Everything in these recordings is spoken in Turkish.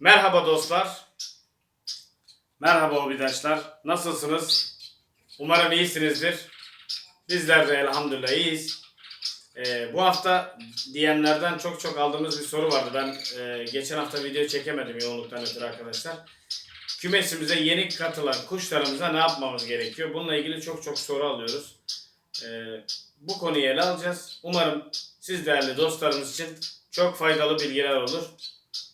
Merhaba dostlar. Merhaba hobidaşlar. Nasılsınız? Umarım iyisinizdir. Bizler de elhamdülillah iyiyiz. Ee, bu hafta diyenlerden çok çok aldığımız bir soru vardı. Ben e, geçen hafta video çekemedim yoğunluktan ötürü arkadaşlar. Kümesimize yeni katılan kuşlarımıza ne yapmamız gerekiyor? Bununla ilgili çok çok soru alıyoruz. Ee, bu konuyu ele alacağız. Umarım siz değerli dostlarımız için çok faydalı bilgiler olur.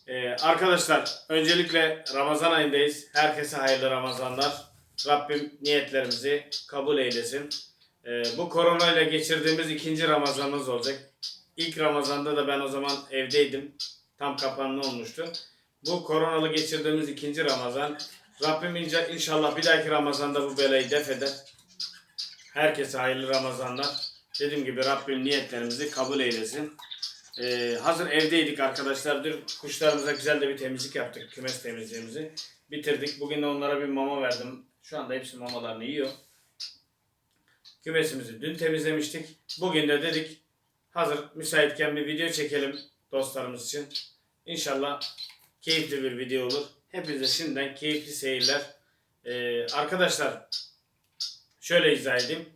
Ee, arkadaşlar öncelikle Ramazan ayındayız. Herkese hayırlı Ramazanlar. Rabbim niyetlerimizi kabul eylesin. Ee, bu koronayla geçirdiğimiz ikinci Ramazanımız olacak. İlk Ramazan'da da ben o zaman evdeydim. Tam kapanma olmuştu. Bu koronalı geçirdiğimiz ikinci Ramazan. Rabbim inşallah bir dahaki Ramazan'da bu belayı def eder. Herkese hayırlı Ramazanlar. Dediğim gibi Rabbim niyetlerimizi kabul eylesin. Ee, hazır evdeydik arkadaşlar. Dün kuşlarımıza güzel de bir temizlik yaptık. Kümes temizliğimizi bitirdik. Bugün de onlara bir mama verdim. Şu anda hepsi mamalarını yiyor. Kümesimizi dün temizlemiştik. Bugün de dedik hazır müsaitken bir video çekelim dostlarımız için. İnşallah keyifli bir video olur. Hepinize şimdiden keyifli seyirler. Ee, arkadaşlar şöyle izah edeyim.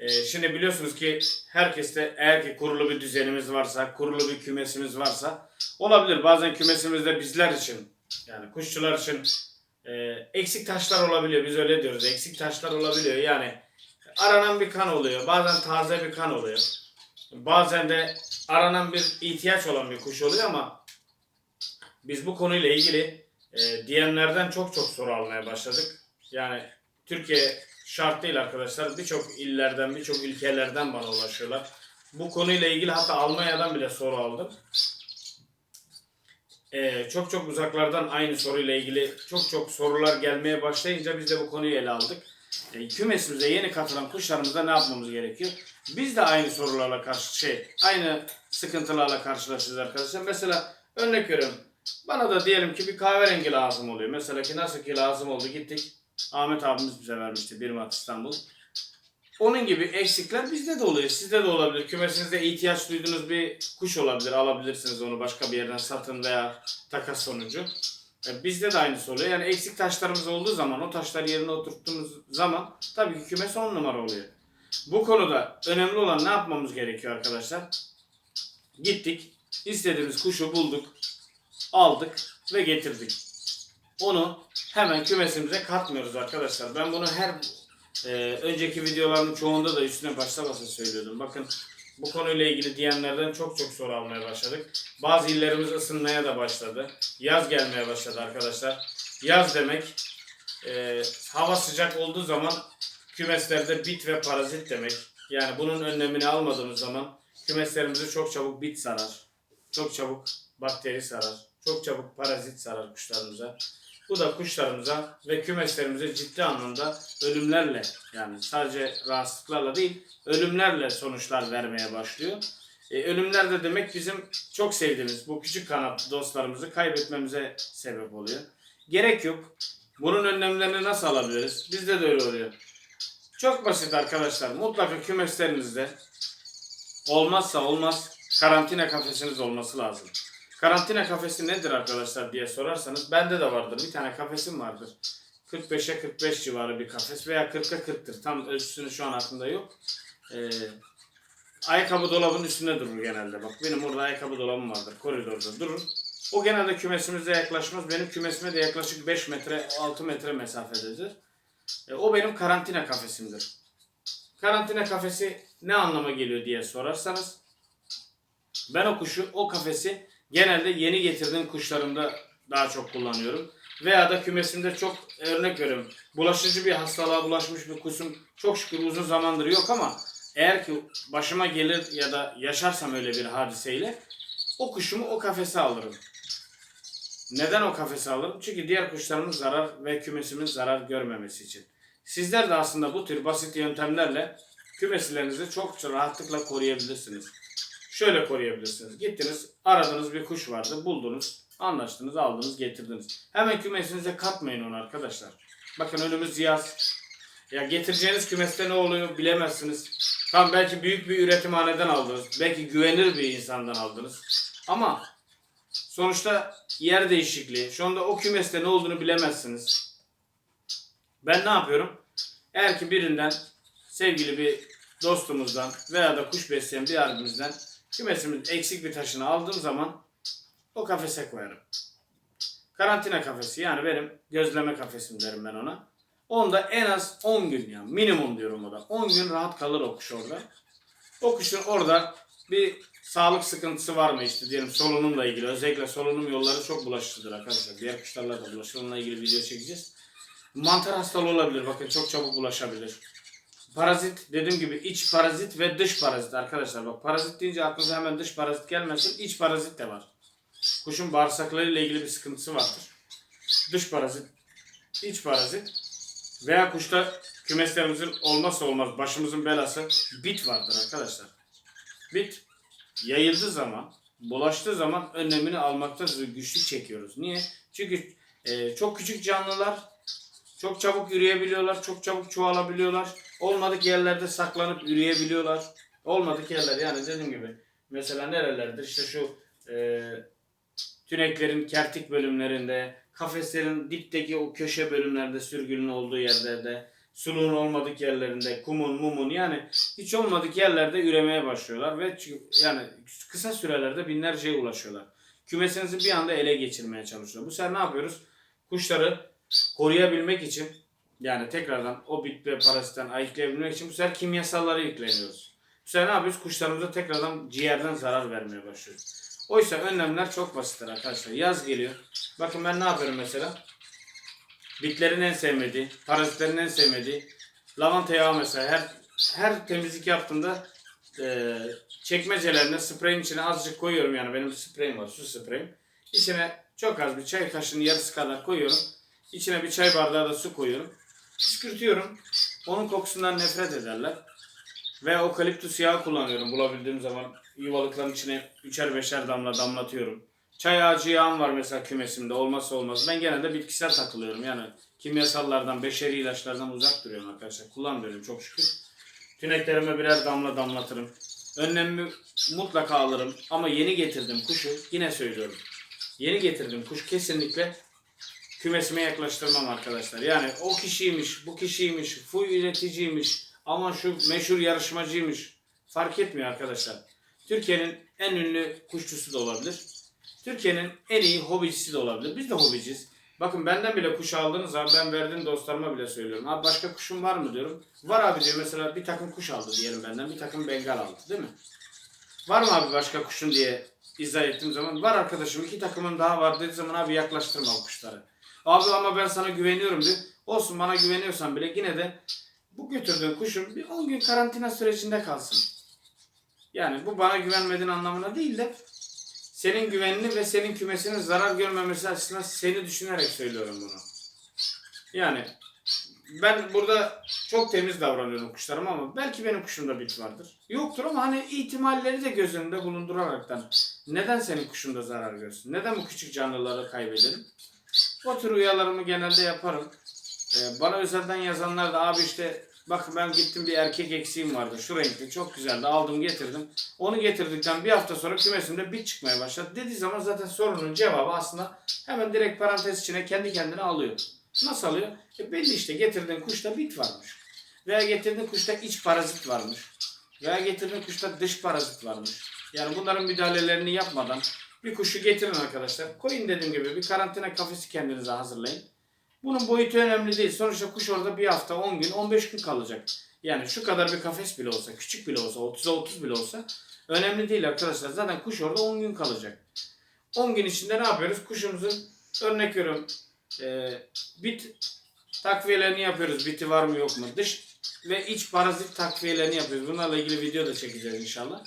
Ee, şimdi biliyorsunuz ki herkeste eğer ki kurulu bir düzenimiz varsa, kurulu bir kümesimiz varsa olabilir. Bazen kümesimizde bizler için yani kuşçular için e, eksik taşlar olabiliyor. Biz öyle diyoruz. Eksik taşlar olabiliyor. Yani aranan bir kan oluyor. Bazen taze bir kan oluyor. Bazen de aranan bir ihtiyaç olan bir kuş oluyor ama biz bu konuyla ilgili e, diyenlerden çok çok soru almaya başladık. Yani Türkiye şart değil arkadaşlar. Birçok illerden, birçok ülkelerden bana ulaşıyorlar. Bu konuyla ilgili hatta Almanya'dan bile soru aldım. Ee, çok çok uzaklardan aynı soruyla ilgili çok çok sorular gelmeye başlayınca biz de bu konuyu ele aldık. Ee, kümesimize yeni katılan kuşlarımızda ne yapmamız gerekiyor? Biz de aynı sorularla karşı şey, aynı sıkıntılarla karşılaşıyoruz arkadaşlar. Mesela örnek veriyorum. Bana da diyelim ki bir kahverengi lazım oluyor. Mesela ki nasıl ki lazım oldu gittik. Ahmet abimiz bize vermişti 1 Mart İstanbul. Onun gibi eksikler bizde de oluyor. Sizde de olabilir. Kümesinizde ihtiyaç duyduğunuz bir kuş olabilir. Alabilirsiniz onu başka bir yerden satın veya takas sonucu. E, Bizde de aynısı oluyor. Yani eksik taşlarımız olduğu zaman, o taşları yerine oturttuğumuz zaman tabii ki kümes on numara oluyor. Bu konuda önemli olan ne yapmamız gerekiyor arkadaşlar? Gittik, istediğimiz kuşu bulduk, aldık ve getirdik. Onu hemen kümesimize katmıyoruz arkadaşlar. Ben bunu her e, önceki videoların çoğunda da üstüne başta basa söylüyordum. Bakın bu konuyla ilgili diyenlerden çok çok soru almaya başladık. Bazı illerimiz ısınmaya da başladı. Yaz gelmeye başladı arkadaşlar. Yaz demek e, hava sıcak olduğu zaman kümeslerde bit ve parazit demek. Yani bunun önlemini almadığımız zaman kümeslerimizi çok çabuk bit sarar. Çok çabuk bakteri sarar. Çok çabuk parazit sarar kuşlarımıza. Bu da kuşlarımıza ve kümeslerimize ciddi anlamda ölümlerle yani sadece rahatsızlıklarla değil ölümlerle sonuçlar vermeye başlıyor. E, ölümler de demek bizim çok sevdiğimiz bu küçük kanatlı dostlarımızı kaybetmemize sebep oluyor. Gerek yok. Bunun önlemlerini nasıl alabiliriz? Bizde de öyle oluyor. Çok basit arkadaşlar. Mutlaka kümeslerinizde olmazsa olmaz karantina kafesiniz olması lazım. Karantina kafesi nedir arkadaşlar diye sorarsanız bende de vardır. Bir tane kafesim vardır. 45'e 45 civarı bir kafes veya 40'a 40'tır. Tam ölçüsünü şu an aklımda yok. Ee, ayakkabı dolabının üstünde durur genelde. Bak benim orada ayakkabı dolabım vardır. Koridorda durur. O genelde kümesimize yaklaşmaz. Benim kümesime de yaklaşık 5 metre 6 metre mesafededir. E, o benim karantina kafesimdir. Karantina kafesi ne anlama geliyor diye sorarsanız ben o kuşu, o kafesi genelde yeni getirdiğim kuşlarımda daha çok kullanıyorum. Veya da kümesimde çok örnek veriyorum. Bulaşıcı bir hastalığa bulaşmış bir kuşum çok şükür uzun zamandır yok ama eğer ki başıma gelir ya da yaşarsam öyle bir hadiseyle o kuşumu o kafese alırım. Neden o kafese alırım? Çünkü diğer kuşlarımın zarar ve kümesimin zarar görmemesi için. Sizler de aslında bu tür basit yöntemlerle kümeslerinizi çok rahatlıkla koruyabilirsiniz. Şöyle koruyabilirsiniz. Gittiniz, aradığınız bir kuş vardı, buldunuz, anlaştınız, aldınız, getirdiniz. Hemen kümesinize katmayın onu arkadaşlar. Bakın önümüz yaz. Ya getireceğiniz kümeste ne oluyor bilemezsiniz. Tam belki büyük bir üretimhaneden aldınız. Belki güvenir bir insandan aldınız. Ama Sonuçta yer değişikliği. Şu anda o kümeste ne olduğunu bilemezsiniz. Ben ne yapıyorum? Eğer ki birinden sevgili bir dostumuzdan veya da kuş besleyen bir abimizden kümesimin eksik bir taşını aldığım zaman o kafese koyarım. Karantina kafesi yani benim gözleme kafesim derim ben ona. Onda en az 10 gün ya minimum diyorum o da. 10 gün rahat kalır o kuş orada. O kuşun orada bir sağlık sıkıntısı var mı işte diyelim solunumla ilgili. Özellikle solunum yolları çok bulaşıcıdır arkadaşlar. Diğer kuşlarla da bulaşır. Onunla ilgili video çekeceğiz. Mantar hastalığı olabilir. Bakın çok çabuk bulaşabilir. Parazit dediğim gibi iç parazit ve dış parazit arkadaşlar. Bak parazit deyince aklınıza hemen dış parazit gelmesin. İç parazit de var. Kuşun bağırsaklarıyla ilgili bir sıkıntısı vardır. Dış parazit, iç parazit veya kuşta kümeslerimizin olmazsa olmaz başımızın belası bit vardır arkadaşlar. Bit yayıldığı zaman, bulaştığı zaman önlemini almakta güçlük çekiyoruz. Niye? Çünkü e, çok küçük canlılar çok çabuk yürüyebiliyorlar, çok çabuk çoğalabiliyorlar. Olmadık yerlerde saklanıp yürüyebiliyorlar. Olmadık yerler yani dediğim gibi. Mesela nerelerdir? İşte şu e, tüneklerin kertik bölümlerinde, kafeslerin dipteki o köşe bölümlerde sürgünün olduğu yerlerde, suluğun olmadık yerlerinde, kumun, mumun yani hiç olmadık yerlerde üremeye başlıyorlar ve yani kısa sürelerde binlerceye ulaşıyorlar. Kümesinizi bir anda ele geçirmeye çalışıyor. Bu sefer ne yapıyoruz? Kuşları koruyabilmek için yani tekrardan o bit ve parazitten ayıklayabilmek için bu sefer kimyasallara yükleniyoruz. Bu sefer ne yapıyoruz? Kuşlarımıza tekrardan ciğerden zarar vermeye başlıyoruz. Oysa önlemler çok basittir arkadaşlar. Yaz geliyor. Bakın ben ne yapıyorum mesela? Bitlerin en sevmediği, parazitlerin en sevmediği lavanta yağı mesela her her temizlik yaptığımda e, çekmecelerine spreyin içine azıcık koyuyorum yani benim spreyim var su spreyim. İçine çok az bir çay kaşığının yarısı kadar koyuyorum. İçine bir çay bardağı da su koyuyorum. Püskürtüyorum. Onun kokusundan nefret ederler. Ve okaliptüs yağı kullanıyorum bulabildiğim zaman. Yuvalıkların içine üçer beşer damla damlatıyorum. Çay ağacı yağım var mesela kümesimde olmazsa olmaz. Ben genelde bitkisel takılıyorum yani kimyasallardan, beşeri ilaçlardan uzak duruyorum arkadaşlar. Kullanmıyorum çok şükür. Tüneklerime birer damla damlatırım. Önlemimi mutlaka alırım ama yeni getirdim kuşu yine söylüyorum. Yeni getirdim kuş kesinlikle kümesime yaklaştırmam arkadaşlar. Yani o kişiymiş, bu kişiymiş, full üreticiymiş, ama şu meşhur yarışmacıymış. Fark etmiyor arkadaşlar. Türkiye'nin en ünlü kuşçusu da olabilir. Türkiye'nin en iyi hobicisi de olabilir. Biz de hobiciyiz. Bakın benden bile kuş aldığınız zaman ben verdiğim dostlarıma bile söylüyorum. Abi başka kuşun var mı diyorum. Var abi diyor mesela bir takım kuş aldı diyelim benden. Bir takım bengal aldı değil mi? Var mı abi başka kuşun diye izah ettiğim zaman. Var arkadaşım iki takımın daha var dediği zaman abi yaklaştırma o kuşları. Abi ama ben sana güveniyorum diyor. Olsun bana güveniyorsan bile yine de bu götürdüğün kuşun bir 10 gün karantina sürecinde kalsın. Yani bu bana güvenmediğin anlamına değil de senin güvenini ve senin kümesinin zarar görmemesi açısından seni düşünerek söylüyorum bunu. Yani ben burada çok temiz davranıyorum kuşlarıma ama belki benim kuşumda bit vardır. Yoktur ama hani ihtimalleri de göz önünde bulunduraraktan neden senin kuşunda zarar görsün? Neden bu küçük canlıları kaybedelim? O tür uyarılarımı genelde yaparım. Ee, bana özelden yazanlar da abi işte bak ben gittim bir erkek eksiğim vardı şu renkli çok güzeldi aldım getirdim. Onu getirdikten bir hafta sonra kümesimde bit çıkmaya başladı. Dediği zaman zaten sorunun cevabı aslında hemen direkt parantez içine kendi kendine alıyor. Nasıl alıyor? E belli işte getirdiğin kuşta bit varmış. Veya getirdiğin kuşta iç parazit varmış. Veya getirdiğin kuşta dış parazit varmış. Yani bunların müdahalelerini yapmadan bir kuşu getirin arkadaşlar. Koyun dediğim gibi bir karantina kafesi kendinize hazırlayın. Bunun boyutu önemli değil. Sonuçta kuş orada bir hafta, 10 gün, 15 gün kalacak. Yani şu kadar bir kafes bile olsa, küçük bile olsa, 30'a 30 bile olsa önemli değil arkadaşlar. Zaten kuş orada 10 gün kalacak. 10 gün içinde ne yapıyoruz? Kuşumuzun örnek veriyorum e, bit takviyelerini yapıyoruz. Biti var mı yok mu? Dış ve iç parazit takviyelerini yapıyoruz. Bunlarla ilgili video da çekeceğiz inşallah.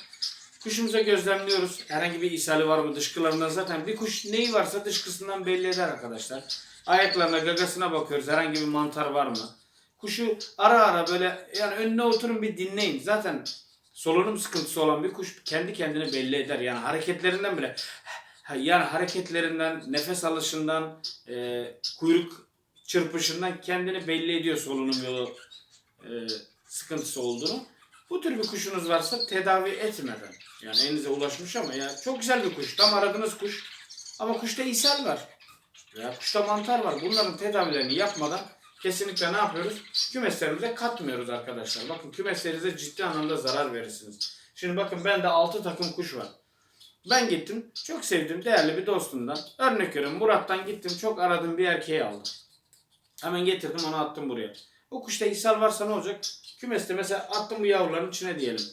Kuşumuza gözlemliyoruz. Herhangi bir ishali var mı dışkılarından zaten bir kuş neyi varsa dışkısından belli eder arkadaşlar. Ayaklarına gagasına bakıyoruz. Herhangi bir mantar var mı? Kuşu ara ara böyle yani önüne oturun bir dinleyin. Zaten solunum sıkıntısı olan bir kuş kendi kendini belli eder. Yani hareketlerinden bile yani hareketlerinden, nefes alışından, e, kuyruk çırpışından kendini belli ediyor solunum yolu e, sıkıntısı olduğunu. Bu tür bir kuşunuz varsa tedavi etmeden yani elinize ulaşmış ama ya çok güzel bir kuş. Tam aradığınız kuş. Ama kuşta ishal var. Veya kuşta mantar var. Bunların tedavilerini yapmadan kesinlikle ne yapıyoruz? Kümeslerimize katmıyoruz arkadaşlar. Bakın kümeslerinize ciddi anlamda zarar verirsiniz. Şimdi bakın bende 6 takım kuş var. Ben gittim. Çok sevdiğim değerli bir dostumdan. Örnek veriyorum Murat'tan gittim. Çok aradığım bir erkeği aldım. Hemen getirdim onu attım buraya. O kuşta ishal varsa ne olacak? Kümeste mesela attım bu yavruların içine diyelim.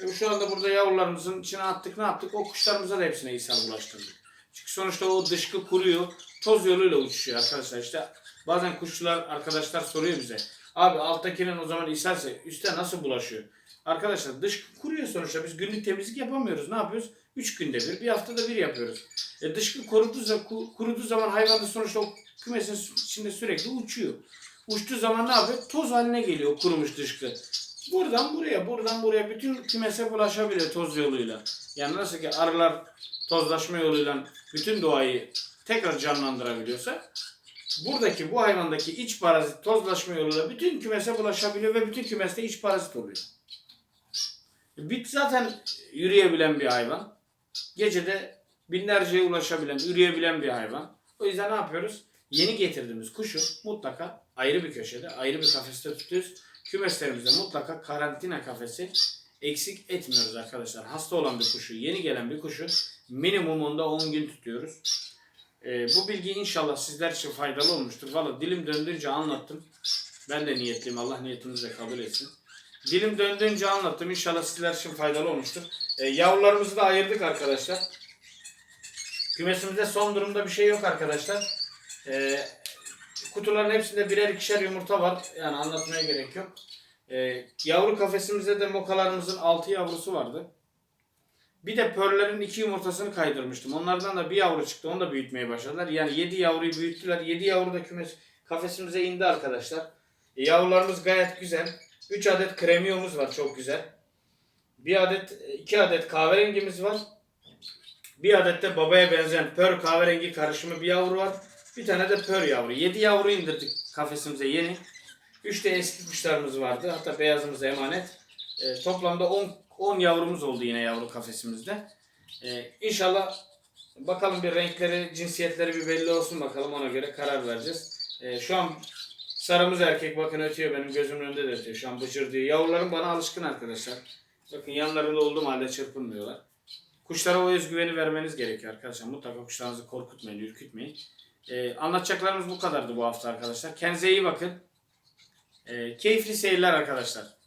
E şu anda burada yavrularımızın içine attık ne yaptık? O kuşlarımıza da hepsine ishal bulaştırdık. Çünkü sonuçta o dışkı kuruyor. Toz yoluyla uçuşuyor arkadaşlar. İşte bazen kuşçular arkadaşlar soruyor bize. Abi alttakinin o zaman ishalse üste nasıl bulaşıyor? Arkadaşlar dışkı kuruyor sonuçta. Biz günlük temizlik yapamıyoruz. Ne yapıyoruz? 3 günde bir, bir haftada bir yapıyoruz. E dışkı kuruduğu, kuruduğu zaman hayvan da sonuçta o kümesin içinde sürekli uçuyor. Uçtuğu zaman ne yapıyor? Toz haline geliyor kurumuş dışkı. Buradan buraya, buradan buraya bütün kümese bulaşabiliyor toz yoluyla. Yani nasıl ki arılar tozlaşma yoluyla bütün doğayı tekrar canlandırabiliyorsa buradaki bu hayvandaki iç parazit tozlaşma yoluyla bütün kümese bulaşabiliyor ve bütün kümeste iç parazit oluyor. Bit zaten yürüyebilen bir hayvan. Gecede binlerceye ulaşabilen, yürüyebilen bir hayvan. O yüzden ne yapıyoruz? Yeni getirdiğimiz kuşu mutlaka ayrı bir köşede, ayrı bir kafeste tutuyoruz. Kümeslerimizde mutlaka karantina kafesi eksik etmiyoruz arkadaşlar. Hasta olan bir kuşu, yeni gelen bir kuşu minimumunda 10 gün tutuyoruz. Ee, bu bilgi inşallah sizler için faydalı olmuştur. Valla dilim döndüğünce anlattım. Ben de niyetliyim. Allah niyetinizi de kabul etsin. Dilim döndüğünce anlattım. İnşallah sizler için faydalı olmuştur. Ee, yavrularımızı da ayırdık arkadaşlar. Kümesimizde son durumda bir şey yok arkadaşlar. Ee, kutuların hepsinde birer ikişer yumurta var. Yani anlatmaya gerek yok. Ee, yavru kafesimizde de mokalarımızın 6 yavrusu vardı. Bir de pörlerin iki yumurtasını kaydırmıştım. Onlardan da bir yavru çıktı. Onu da büyütmeye başladılar. Yani 7 yavruyu büyüttüler. 7 yavru da kümes kafesimize indi arkadaşlar. E, yavrularımız gayet güzel. 3 adet kremiyomuz var çok güzel. Bir adet, iki adet kahverengimiz var. Bir adet de babaya benzeyen pör kahverengi karışımı bir yavru var. Bir tane de pör yavru. 7 yavru indirdik kafesimize yeni. 3 de eski kuşlarımız vardı. Hatta beyazımız emanet. E, toplamda 10 10 yavrumuz oldu yine yavru kafesimizde. E, inşallah bakalım bir renkleri, cinsiyetleri bir belli olsun bakalım ona göre karar vereceğiz. E, şu an sarımız erkek bakın ötüyor benim gözümün önünde de ötüyor. Şu an bıcır diyor. Yavrularım bana alışkın arkadaşlar. Bakın yanlarında olduğum halde çırpınmıyorlar. Kuşlara o özgüveni vermeniz gerekiyor arkadaşlar. Mutlaka kuşlarınızı korkutmayın, ürkütmeyin. E, anlatacaklarımız bu kadardı bu hafta arkadaşlar. Kendinize iyi bakın. E, keyifli seyirler arkadaşlar.